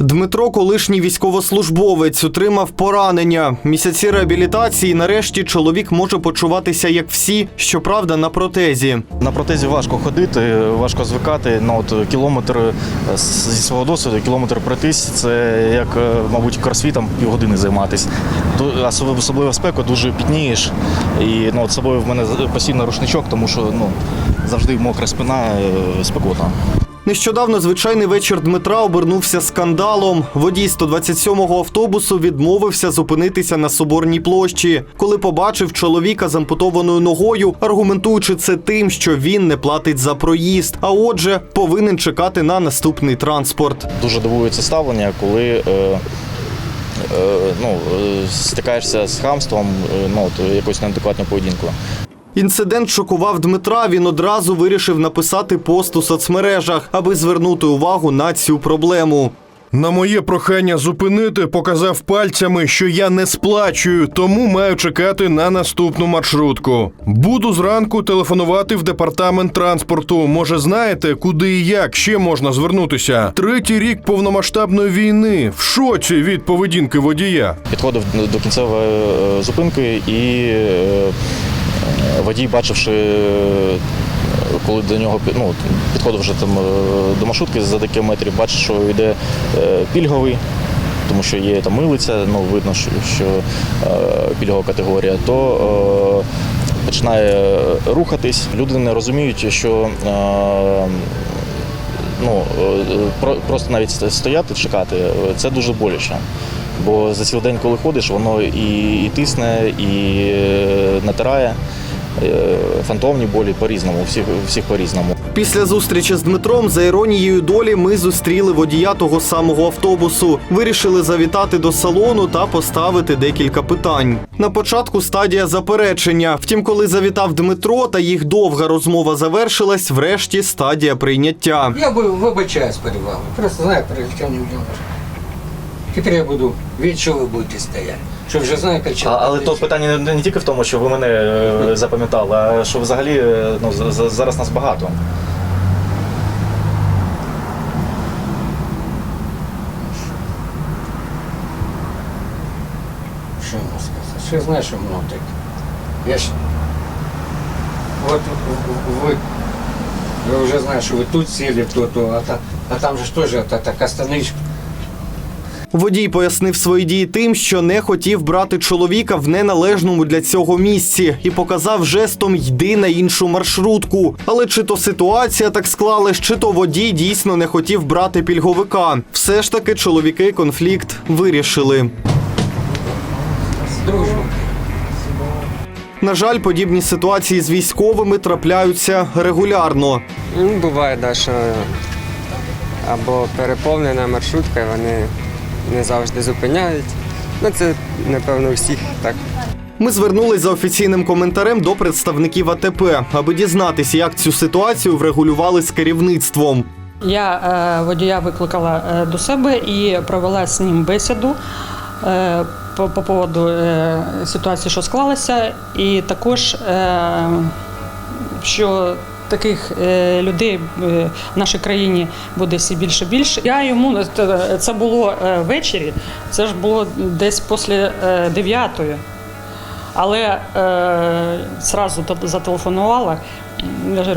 Дмитро, колишній військовослужбовець, отримав поранення. Місяці реабілітації. Нарешті чоловік може почуватися як всі, щоправда, на протезі. На протезі важко ходити, важко звикати. Ну, от кілометр е, зі свого досвіду, кілометр пройтись, це як, е, мабуть, кросфітом півгодини займатися. Особливо спеку дуже пітнієш. І ну, от собою в мене постійно рушничок, тому що ну, завжди мокра спина, е, спекотна. Нещодавно звичайний вечір Дмитра обернувся скандалом. Водій 127-го автобусу відмовився зупинитися на соборній площі, коли побачив чоловіка з ампутованою ногою, аргументуючи це тим, що він не платить за проїзд, а отже, повинен чекати на наступний транспорт. Дуже дивує це ставлення, коли е, е, ну, е, стикаєшся з хамством, е, ну, от, якоюсь неадекватною поведінкою. Інцидент шокував Дмитра. Він одразу вирішив написати пост у соцмережах, аби звернути увагу на цю проблему. На моє прохання зупинити показав пальцями, що я не сплачую, тому маю чекати на наступну маршрутку. Буду зранку телефонувати в департамент транспорту. Може, знаєте, куди і як ще можна звернутися? Третій рік повномасштабної війни. В шоці від поведінки водія. Підходив до кінцевої е, зупинки і е, водій, бачивши, е, коли до нього ну, підходив вже там е, до маршрутки за декілька метрів, бачив, що йде е, пільговий. Тому що є там милиця, ну видно, що, що пільгова категорія, то е, починає рухатись. Люди не розуміють, що е, ну, про- просто навіть стояти, чекати, це дуже боляче. Бо за цілий день, коли ходиш, воно і, і тисне, і е, натирає. Е, Фантомні болі по-різному, всіх, всіх по-різному. Після зустрічі з Дмитром, за іронією долі, ми зустріли водія того самого автобусу. Вирішили завітати до салону та поставити декілька питань. На початку стадія заперечення. Втім, коли завітав Дмитро та їх довга розмова завершилась, врешті стадія прийняття. Я бы вибачаюсь перед вами. Просто знаю, перед чим не вділаєш. Тепер я буду від що ви будете стояти. Що вже знаєте, чим. А, але то питання не, не тільки в тому, що ви мене е, запам'ятали, а що взагалі е, ну, за- за- зараз нас багато. Що йому сказати? Що знаю, що воно таке. Я ж. От ви. Я вже знаю, що ви тут сіли, то, то, а, та, а там же ж теж та, така станичка. Водій пояснив свої дії тим, що не хотів брати чоловіка в неналежному для цього місці і показав жестом йди на іншу маршрутку. Але чи то ситуація так склалась, чи то водій дійсно не хотів брати пільговика. Все ж таки чоловіки конфлікт вирішили. На жаль, подібні ситуації з військовими трапляються регулярно. Ну, буває, да, що або переповнена маршрутка, і вони не завжди зупиняють. Ну, це, напевно, всіх так. Ми звернулись за офіційним коментарем до представників АТП, аби дізнатися, як цю ситуацію врегулювали з керівництвом. Я е, водія викликала е, до себе і провела з ним бесіду е, по, по поводу е, ситуації, що склалася, і також, е, що таких е, людей е, в нашій країні буде все більше більше. Я йому це- це було е, ввечері, це ж було десь після е, дев'ятої. Але е, зразу зателефонувала.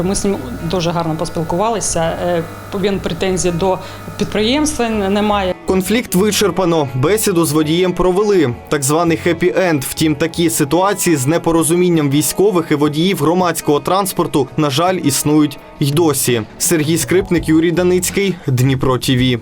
Ми з ним дуже гарно поспілкувалися. Е, він претензій до підприємства немає. Конфлікт вичерпано. Бесіду з водієм провели. Так званий хеппі-енд. Втім, такі ситуації з непорозумінням військових і водіїв громадського транспорту, на жаль, існують й досі. Сергій Скрипник, Юрій Даницький, Дніпро ТІВІ.